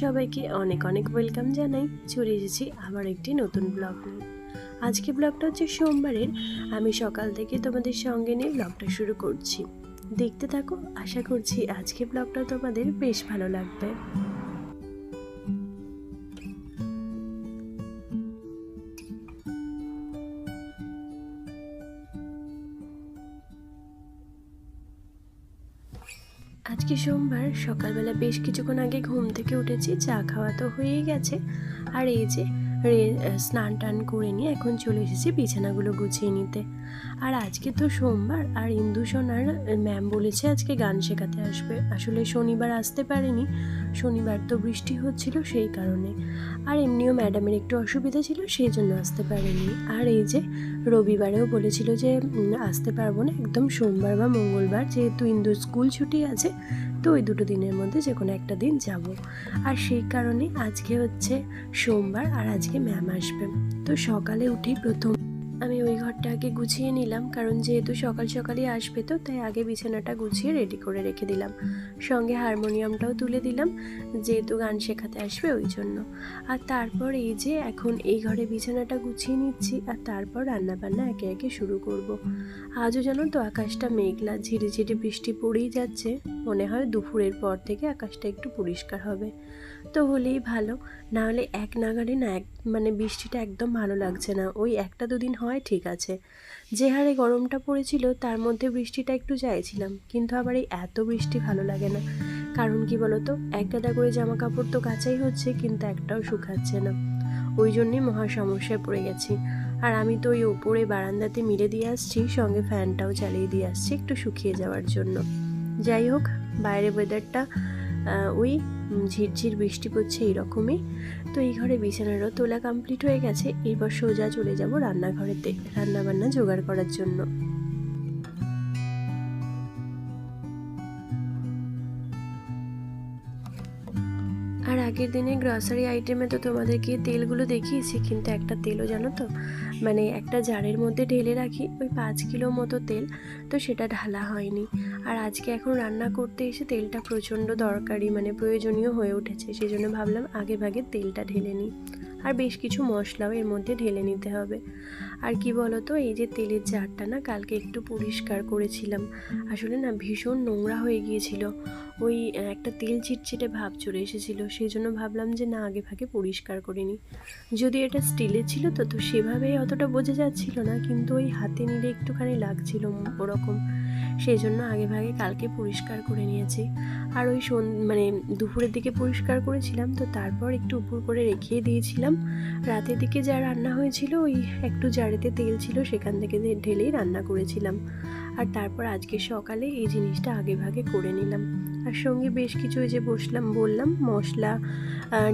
সবাইকে অনেক অনেক ওয়েলকাম জানাই। চলে এসেছি আবার একটি নতুন ব্লগ নিয়ে। আজকে ব্লগটা হচ্ছে সোমবারের। আমি সকাল থেকে তোমাদের সঙ্গে নিয়ে ব্লগটা শুরু করছি। দেখতে থাকো, আশা করছি আজকে ব্লগটা তোমাদের বেশ ভালো লাগবে। সোমবার সকালবেলা বেশ কিছুক্ষণ আগে ঘুম থেকে উঠেছি, চা খাওয়া তো হয়েই গেছে। আর এই যে স্নান টান করে নিয়ে এখন চলে এসেছি বিছানাগুলো গুছিয়ে নিতে। আর আজকে তো সোমবার, আর ইন্দু সোনার ম্যাম বলেছে আজকে গান শেখাতে আসবে। আসলে শনিবার আসতে পারেনি, শনিবার তো বৃষ্টি হচ্ছিল সেই কারণে। আর এমনিও ম্যাডামের একটু অসুবিধা ছিল, সেই জন্য আসতে পারেনি। আর এই যে রবিবারেও বলেছিল যে আসতে পারব না, একদম সোমবার বা মঙ্গলবার, যেহেতু ইন্দুর স্কুল ছুটি আছে তো ওই দুটো দিনের মধ্যে যে কোনো একটা দিন যাব। আর সেই কারণে আজকে হচ্ছে সোমবার আর আজকে ম্যাম আসবে তো সকালে উঠেই প্রথম আমি ওই ঘরটা আগে গুছিয়ে নিলাম, কারণ যেহেতু সকাল সকালই আসবে তো, তাই আগে বিছানাটা গুছিয়ে রেডি করে রেখে দিলাম। সঙ্গে হারমোনিয়ামটাও তুলে দিলাম, যেহেতু গান শেখাতে আসবে ওই জন্য। আর তারপর এই যে এখন এই ঘরে বিছানাটা গুছিয়ে নিচ্ছি, আর তারপর রান্নাবান্না একে একে শুরু করব। আজও জানো তো আকাশটা মেঘলা, ঝিরিঝিরি বৃষ্টি পড়েই যাচ্ছে, মনে হয় দুপুরের পর থেকে আকাশটা একটু পরিষ্কার হবে। তো হলেই ভালো। না হলে এক নাগারে না এক মানে বৃষ্টিটা একদম ভালো লাগছে না। ওই একটা দুদিন হয়, ঠিক আছে। যে হারে গরমটা পড়েছিল, তার মধ্যে বৃষ্টিটা একটু চাইছিলাম। কিন্তু আবার এই এত বৃষ্টি ভালো লাগে না। কারণ কি বলতো? এক গাদা করে জামা কাপড় তো কাচাই হচ্ছে, কিন্তু একটাও শুকাচ্ছে না। ওই জন্যই মহা সমস্যায় পড়ে গেছি। আর আমি তো ওই ওপরে বারান্দাতে মিলে দিয়ে আসছি, সঙ্গে ফ্যানটাও চালিয়ে দিয়ে আসছি একটু শুকিয়ে যাওয়ার জন্য। যাই হোক, বাইরে ওয়েদারটা ওই ঝিরঝির বৃষ্টি পড়ছে এইরকমই তো এই ঘরে বিছানারও তোলা কমপ্লিট হয়ে গেছে। এরপর সোজা চলে যাব রান্নাঘরেতে রান্নাবান্না জোগাড় করার জন্য। আগের দিনে গ্রসারি আইটেমে তো তোমাদেরকে তেলগুলো দেখিয়েছি, কিন্তু একটা তেলও জানো তো? মানে একটা জারের মধ্যে ঢেলে রাখি, ওই পাঁচ কিলো মতো তেল, তো সেটা ঢালা হয়নি। আর আজকে এখন রান্না করতে এসে তেলটা প্রচণ্ড দরকারি মানে প্রয়োজনীয় হয়ে উঠেছে সেই জন্য ভাবলাম আগে ভাগে তেলটা ঢেলে নিই। আর বেশ কিছু মশলাও এর মধ্যে ঢেলে নিতে হবে। আর কি বলতো, এই যে তেলের জারটা না কালকে একটু পরিষ্কার করেছিলাম। আসলে না ভীষণ নোংরা হয়ে গিয়েছিল। ওই একটা তেল চিটচিটে ভাব চলে এসেছিল। সেই জন্য ভাবলাম যে না, আগে ভাগে পরিষ্কার করিনি যদি এটা স্টিলের ছিল তো তো সেভাবে অতটা বোঝা যাচ্ছিল না, কিন্তু ওই হাতে নিলে একটুখানি লাগছিল ওরকম। সেই জন্য আগে ভাগে কালকে পরিষ্কার করে নিয়েছি। আর ওই মানে দুপুরের দিকে পরিষ্কার করেছিলাম, তো তারপর একটু উপর করে রেখে দিয়েছিলাম। রাতের দিকে যা রান্না হয়েছিল, ওই একটু জারেতে তেল ছিল, সেখান থেকে ঢেলেই রান্না করেছিলাম। আর তারপর আজকে সকালে এই জিনিসটা আগে ভাগে করে নিলাম। আর সঙ্গে বেশ কিছু এই যে বসলাম, বললাম, মশলা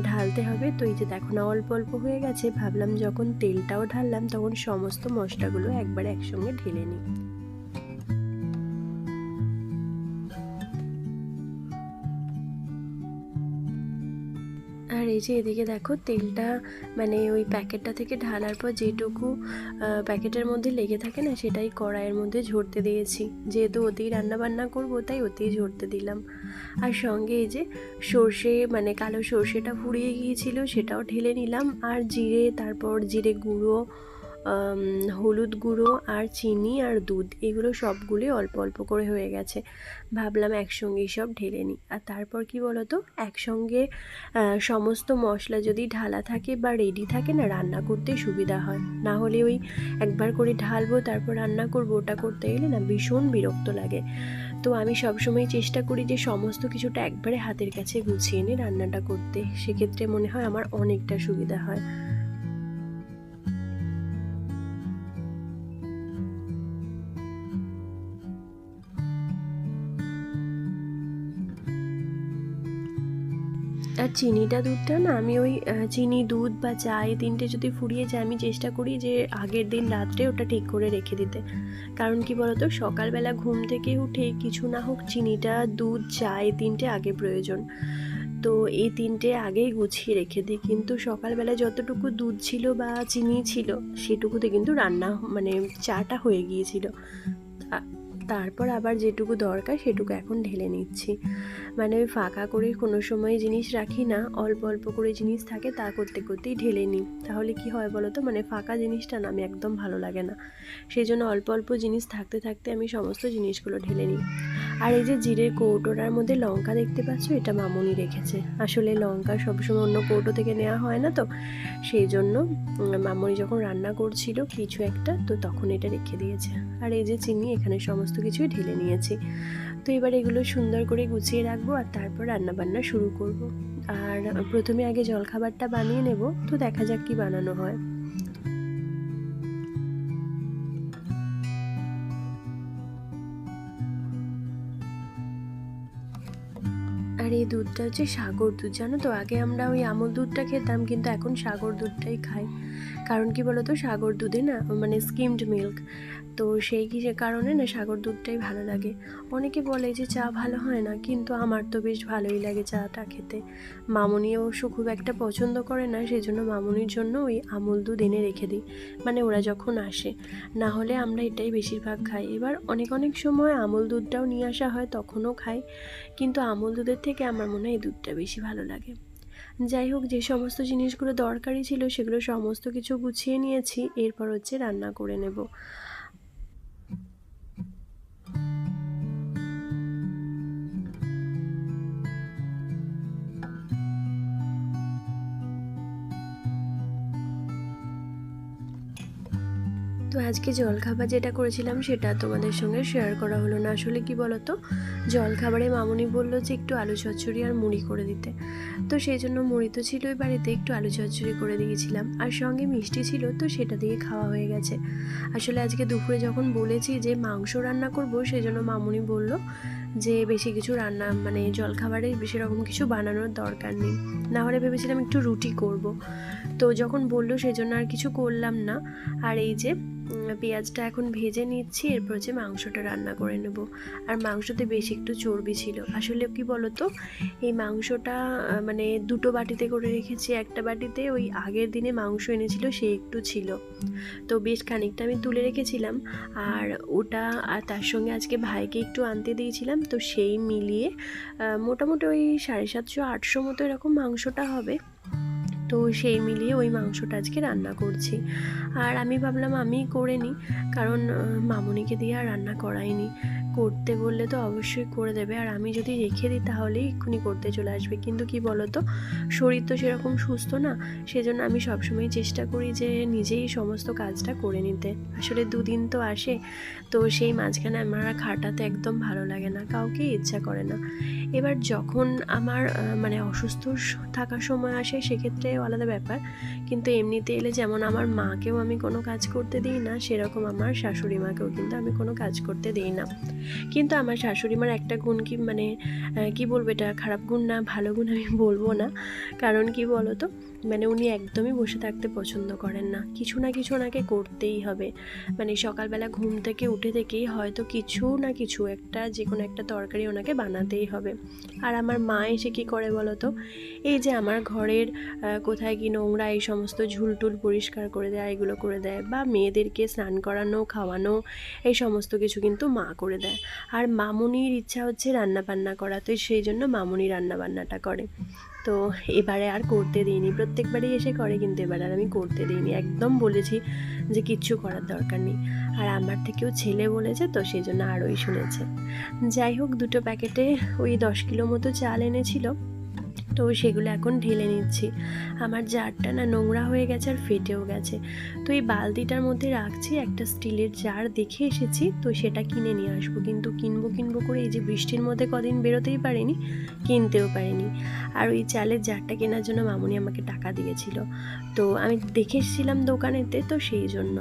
ঢালতে হবে। তো এই যে দেখো না, অল্প অল্প হয়ে গেছে। ভাবলাম যখন তেলটাও ঢাললাম, তখন সমস্ত মশলাগুলো একবার একসঙ্গে ঢেলে নিই। এই যে এদিকে দেখো তেলটা মানে ওই প্যাকেটটা থেকে ঢালার পর যেটুকু প্যাকেটের মধ্যে লেগে থাকে না, সেটাই কড়াইয়ের মধ্যে ঝরতে দিয়েছি। যেহেতু ওতেই রান্নাবান্না করব, তাই ওতেই ঝরতে দিলাম। আর সঙ্গে এই যে সর্ষে মানে কালো সর্ষেটা ফুরিয়ে গিয়েছিল, সেটাও ঢেলে নিলাম। আর জিরে, তারপর জিরে গুঁড়ো হলুদ গুঁড়ো আর চিনি আর দুধ, এগুলো সবগুলোই অল্প অল্প করে হয়ে গেছে। ভাবলাম একসঙ্গেই সব ঢেলে নিই। আর তারপর কি বলতো? একসঙ্গে সমস্ত মশলা যদি ঢালা থাকে বা রেডি থাকে না, রান্না করতে সুবিধা হয়। না হলে ওই একবার করে ঢালবো, তারপর রান্না করব, ওটা করতে গেলে না ভীষণ বিরক্ত লাগে। তো আমি সবসময় চেষ্টা করি যে সমস্ত কিছুটা একবারে হাতের কাছে গুছিয়ে নিয়ে রান্নাটা করতে। সেক্ষেত্রে মনে হয় আমার অনেকটা সুবিধা হয়। আর চিনিটা দুধটা না, আমি ওই চিনি, দুধ বা চা এই তিনটে যদি ফুরিয়ে যায়, আমি চেষ্টা করি যে আগের দিন রাত্রে ওটা ঠিক করে রেখে দিতে। কারণ কি বলতো, সকালবেলা ঘুম থেকে উঠে কিছু না হোক চিনিটা, দুধ, চা এই তিনটে আগে প্রয়োজন। তো এই তিনটে আগেই গুছিয়ে রেখে দিই। কিন্তু সকালবেলা যতটুকু দুধ ছিল বা চিনি ছিল, সেটুকুতে কিন্তু রান্না মানে চাটা হয়ে গিয়েছিল। তারপর আবার যেটুকু দরকার সেটুকু এখন ঢেলে নিচ্ছি। মানে ওই ফাঁকা করে কোনো সময় জিনিস রাখি না, অল্প অল্প করে জিনিস থাকে তা করতে করতেই ঢেলে নিই। তাহলে কি হয় বলো তো মানে ফাঁকা জিনিসটা না আমি একদম ভালো লাগে না। সেই জন্য অল্প অল্প জিনিস থাকতে থাকতে আমি সমস্ত জিনিসগুলো ঢেলে নিই। আর এই যে জিরের কৌটোটার মধ্যে লঙ্কা দেখতে পাচ্ছ? এটা মামুনি রেখেছে। আসলে লঙ্কা সবসময় অন্য কৌটো থেকে নেওয়া হয় না তো। সেই জন্য মামুনি যখন রান্না করছিল কিছু একটা তো তখন এটা রেখে দিয়েছে। আর এই যে চিনি এখানে সমস্ত কিছুই ঢেলে নিয়েছি। তো এবার এগুলো সুন্দর করে গুছিয়ে রাখব আর তারপর রান্না বান্না শুরু করব। আর প্রথমে আগে জলখাবারটা বানিয়ে নেব, তো দেখা যাক কি বানানো হয়। আর এই দুধটা হচ্ছে সাগর দুধ, জানো তো? আগে আমরা ওই আমল দুধটা খেতাম, কিন্তু এখন সাগর দুধটাই খাই। কারণ কি বলতো, সাগর দুধে না মানে স্কিমড মিল্ক তো সেই কারণে না সাগর দুধটাই ভালো লাগে। অনেকে বলে যে চা ভালো হয় না, কিন্তু আমার তো বেশ ভালোই লাগে চাটা খেতে। মামনি অবশ্য খুব একটা পছন্দ করে না সেই জন্য মামনির জন্য ওই আমুল দুধ এনে রেখে দিই। মানে ওরা যখন আসে, না হলে আমরা এটাই বেশিরভাগ খাই। এবার অনেক অনেক সময় আমুল দুধটাও নিয়ে আসা হয়, তখনও খাই। কিন্তু আমুল দুধের থেকে আমার মনে হয় এই দুধটা বেশি ভালো লাগে। যাই হোক, যে সমস্ত জিনিসগুলো দরকারি ছিল সেগুলো সমস্ত কিছু গুছিয়ে নিয়েছি। এরপর হচ্ছে রান্না করে নেব। তো আজকে জলখাবার যেটা করেছিলাম সেটা তোমাদের সঙ্গে শেয়ার করা হলো না। আসলে কি বলতো? জলখাবারে মামুনি বলল যে একটু আলু চচ্চড়ি আর মুড়ি করে দিতে। তো সেই জন্য মুড়ি তো ছিল ওই বাড়িতে, একটু আলু চচ্চড়ি করে দিয়েছিলাম। আর সঙ্গে মিষ্টি ছিল, তো সেটা দিয়ে খাওয়া হয়ে গেছে। আসলে আজকে দুপুরে যখন বলেছি যে মাংস রান্না করব, সেই জন্য মামুনি বলল যে বেশি কিছু রান্না মানে জলখাবারে বেশি রকম কিছু বানানোর দরকার নেই। না হলে ভেবেছিলাম একটু রুটি করব। তো যখন বলল সেই জন্য আর কিছু করলাম না। আর এই যে পেঁয়াজটা এখন ভেজে নিচ্ছি, এরপর যে মাংসটা রান্না করে নেব। আর মাংসতে বেশ একটু চর্বি ছিল। আসলে কি বলতো, এই মাংসটা মানে দুটো বাটিতে করে রেখেছি। একটা বাটিতে ওই আগের দিনে মাংস এনেছিল, সে একটু ছিল। তো বেশ খানিকটা আমি তুলে রেখেছিলাম। আর ওটা, আর তার সঙ্গে আজকে ভাইকে একটু আনতে দিয়েছিলাম। তো সেই মিলিয়ে মোটামুটি ওই সাড়ে সাতশো, আটশো মতো এরকম মাংসটা হবে। তো সেই মিলিয়ে ওই মাংসটা আজকে রান্না করছি। আর আমি ভাবলাম আমি করে নিই, কারণ মামুনিকে দিয়ে আর রান্না করাইনি। করতে বললে তো অবশ্যই করে দেবে। আর আমি যদি রেখে দিই তাহলেই এক্ষুনি করতে চলে আসবে। কিন্তু কি বলতো? শরীর তো সেরকম সুস্থ না, সেজন্য আমি সবসময় চেষ্টা করি যে নিজেই সমস্ত কাজটা করে নিতে। আসলে দুদিন তো আসে, তো সেই মাঝখানে আমার খাটাতে একদম ভালো লাগে না, কাউকে ইচ্ছা করে না। এবার যখন আমার মানে অসুস্থ থাকার সময় আসে সেক্ষেত্রে আলাদা ব্যাপার। কিন্তু এমনিতে এলে যেমন আমার মাকেও আমি কোনো কাজ করতে দিই না, সেরকম আমার শাশুড়ি মাকেও কিন্তু আমি কোনো কাজ করতে দিই না। কিন্তু আমার শাশুড়ি মার একটা গুণ কি মানে কি বলব এটা? খারাপ গুণ না, ভালো গুণ আমি বলব না। কারণ কি বলো তো মানে উনি একদমই বসে থাকতে পছন্দ করেন না। কিছু না কিছু ওনাকে করতেই হবে। মানে সকালবেলা ঘুম থেকে উঠে থেকেই হয়তো কিছু না কিছু একটা যে কোনো একটা তরকারি ওনাকে বানাতেই হবে। আর আমার মা এসে কী করে বলো তো এই যে আমার ঘরের কোথায় কি নোংরা এই সমস্ত ঝুলটুল পরিষ্কার করে দেয়, এগুলো করে দেয়, বা মেয়েদেরকে স্নান করানো, খাওয়ানো, এই সমস্ত কিছু কিন্তু মা করে দেয়। আর মামুনির ইচ্ছা হচ্ছে রান্না বান্না করা, তো সেই জন্য মামুনি রান্না বান্নাটা করে। তো এবারে আর করতে দিইনি, প্রত্যেকবারই এসে করে কিন্তু এবারে আর আমি করতে দিইনি। একদম বলেছি যে কিচ্ছু করার দরকার নেই। আর আমার থেকেও ছেলে বলেছে, তো সেই জন্য আরোই শুনেছে। যাই হোক, দুটো প্যাকেটে ওই দশ কিলো মতো চাল এনেছিল। তো সেগুলো এখন ঢেলে নিচ্ছি। আমার জারটা না নোংরা হয়ে গেছে আর ফেটেও গেছে। তো এই বালতিটার মধ্যে রাখছি একটা স্টিলের জার দেখে এসেছি, তো সেটা কিনে নিয়ে আসব। কিন্তু কিনবো কিনবো করে এই যে বৃষ্টির মধ্যে কদিন বেরোতেই পারিনি, কিনতেও পারিনি। আর ওই চালের জারটা কেনার জন্য মামুনি আমাকে টাকা দিয়েছিল। তো আমি দেখে এসেছিলাম দোকানেতে, তো সেই জন্য।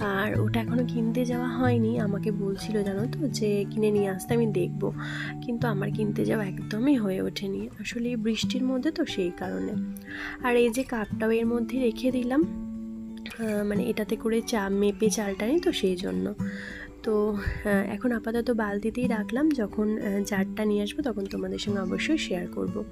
আর ওটা এখনও কিনতে যাওয়া হয়নি, আমাকে বলছিল জানো তো যে কিনে নিয়ে আসতে আমি দেখব। কিন্তু আমার কিনতে যাওয়া একদমই হয়ে ওঠেনি। আসলে এই বৃষ্টির মধ্যে তো সেই কারণে। আর এই যে কাপটাও এর মধ্যে রেখে দিলাম মানে এটাতে করে চা, মেপে চালটা নিই তো সেই জন্য। তো তো এখন আপাতত বালতিতেই রাখলাম। যখন জারটা নিয়ে আসব তখন তোমাদের সঙ্গে অবশ্যই শেয়ার করব।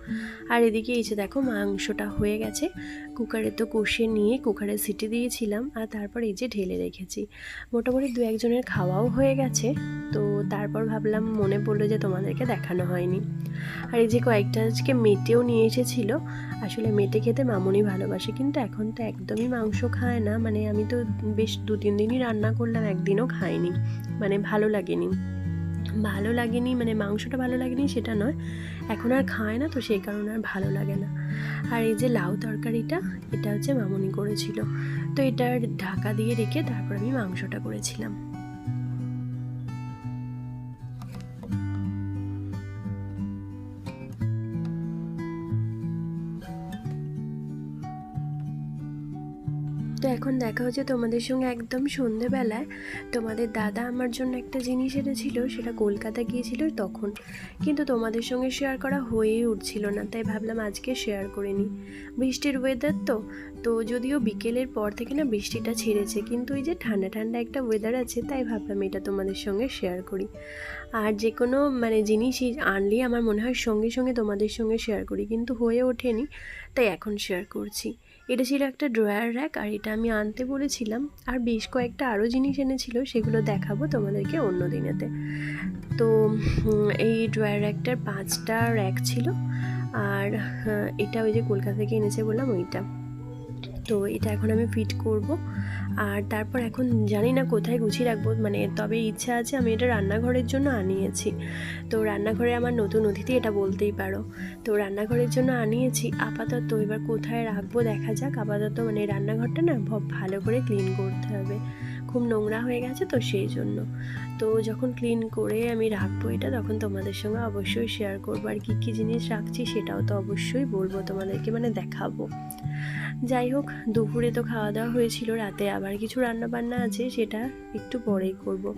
আর এদিকে এই যে দেখো, মাংসটা হয়ে গেছে। কুকারে তো কষিয়ে নিয়ে কুকারে সিটি দিয়েছিলাম আর তারপর এই যে ঢেলে রেখেছি। মোটামুটি দু একজনের খাওয়াও হয়ে গেছে। তো, তারপর ভাবলাম মনে পড়ল যে তোমাদেরকে দেখানো হয়নি। আর এই যে কয়েকটা আজকে মেটেও নিয়ে এসেছিল। আসলে মেটে খেতে মামুনি ভালোবাসে, কিন্তু এখন তো একদমই মাংস খায় না। মানে আমি তো বেশ দু তিন দিনই রান্না করলাম, একদিনও খাইনি। মানে ভালো লাগেনি। ভালো লাগেনি মানে মাংসটা ভালো লাগেনি সেটা নয়। এখন আর খায় না তো সেই কারণে আর ভালো লাগে না। আর এই যে লাউ তরকারিটা, এটা হচ্ছে মামনি করেছিল। তো এটার ঢাকা দিয়ে রেখে তারপর আমি মাংসটা করেছিলাম। এখন দেখা হচ্ছে তোমাদের সঙ্গে একদম সন্ধেবেলায়, তোমাদের দাদা আমার জন্য একটা জিনিস এনেছিল, সেটা কলকাতা গিয়েছিল তখন। কিন্তু তোমাদের সঙ্গে শেয়ার করা হয়েই উঠছিল না, তাই ভাবলাম আজকে শেয়ার করে নিই। বৃষ্টির ওয়েদার তো তো যদিও বিকেলের পর থেকে না বৃষ্টিটা ছেড়েছে, কিন্তু এই যে ঠান্ডা ঠান্ডা একটা ওয়েদার আছে, তাই ভাবলাম এটা তোমাদের সঙ্গে শেয়ার করি। আর যে কোনো মানে জিনিসই আনলেই আমার মনে হয় সঙ্গে সঙ্গে তোমাদের সঙ্গে শেয়ার করি, কিন্তু হয়ে ওঠেনি, তাই এখন শেয়ার করছি। এটা ছিল একটা ড্রয়ার র্যাক আর এটা আমি আনতে বলেছিলাম। আর বেশ কয়েকটা আরও জিনিস এনেছিল, সেগুলো দেখাবো তোমাদেরকে অন্য দিনেতে। তো এই ড্রয়ার র্যাকটার পাঁচটা র্যাক ছিল। আর এটা ওই যে কলকাতা থেকে এনেছে বললাম, ওইটা। তো এটা এখন আমি ফিট করব। আর তারপর এখন জানি না কোথায় গুছিয়ে রাখব মানে তবে ইচ্ছা আছে আমি এটা রান্নাঘরের জন্য আনিয়েছি। তো রান্নাঘরে আমার নতুন অতিথি এটা বলতেই পারো। তো রান্নাঘরের জন্য আনিয়েছি, আপাতত এবার কোথায় রাখব দেখা যাক, আপাতত মানে রান্নাঘরটা না ভালো করে ক্লিন করতে হবে। খুব নোংরা হয়ে গেছে তো সেই জন্য। তো যখন ক্লিন করে আমি রাখব এটা, তখন তোমাদের সঙ্গে অবশ্যই শেয়ার করব। আর কী কী জিনিস রাখছি সেটাও তো অবশ্যই বলব তোমাদেরকে মানে দেখাবো। যাই হোক, দুপুরে তো খাওয়া দাওয়া হয়েছিল, রাতে আবার কিছু রান্না বান্না আছে, সেটা একটু পরেই করব।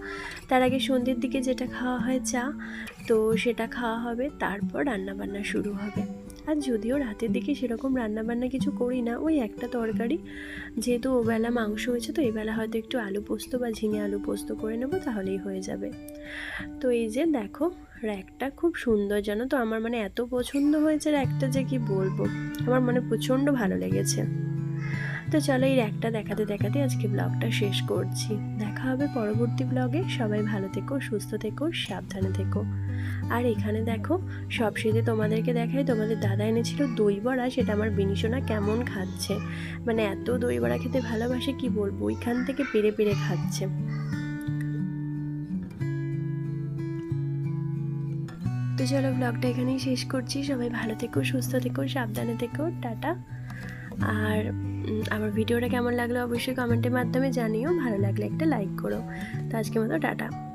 তার আগে সন্ধ্যের দিকে যেটা খাওয়া হয় চা, তো সেটা খাওয়া হবে, তারপর রান্না বান্না শুরু হবে। আর যদিও রাতের দিকে সেরকম রান্নাবান্না কিছু করি না, ওই একটা তরকারি। যেহেতু ওবেলা মাংস হয়েছে, তো এবেলা হয়তো একটু আলু পোস্ত বা ঝিঙে আলু পোস্ত করে নেব, তাহলেই হয়ে যাবে। তো এই যে দেখো, র্যাকটা খুব সুন্দর জানো তো, আমার মানে এত পছন্দ হয়েছে র্যাকটা যে কি বলব? আমার মানে প্রচণ্ড ভালো লেগেছে। তো চলো এই র্যাকটা দেখাতে দেখাতে আজকে ব্লগটা শেষ করছি। দেখা হবে পরবর্তী ব্লগে সবাই ভালো থেকো, সুস্থ থেকো, সাবধানে থেকো। আর এখানে দেখো সব শেষে তোমাদেরকে দেখাই, তোমাদের দাদা এনেছিল দই বড়া, সেটা আমার বিনিশোনা কেমন খাচ্ছে। মানে এত দই বড়া খেতে ভালোবাসে, কি বলব? ওইখান থেকে পেরে পেরে খাচ্ছে। তো চলো ব্লগটা এখানেই শেষ করছি। সবাই ভালো থেকো, সুস্থ থেকো, সাবধানে থেকো। টাটা। আর আমার ভিডিওটা কেমন লাগল অবশ্যই কমেন্টের মাধ্যমে জানিও, ভালো লাগলে একটা লাইক করো। তো আজকের মতো, টাটা।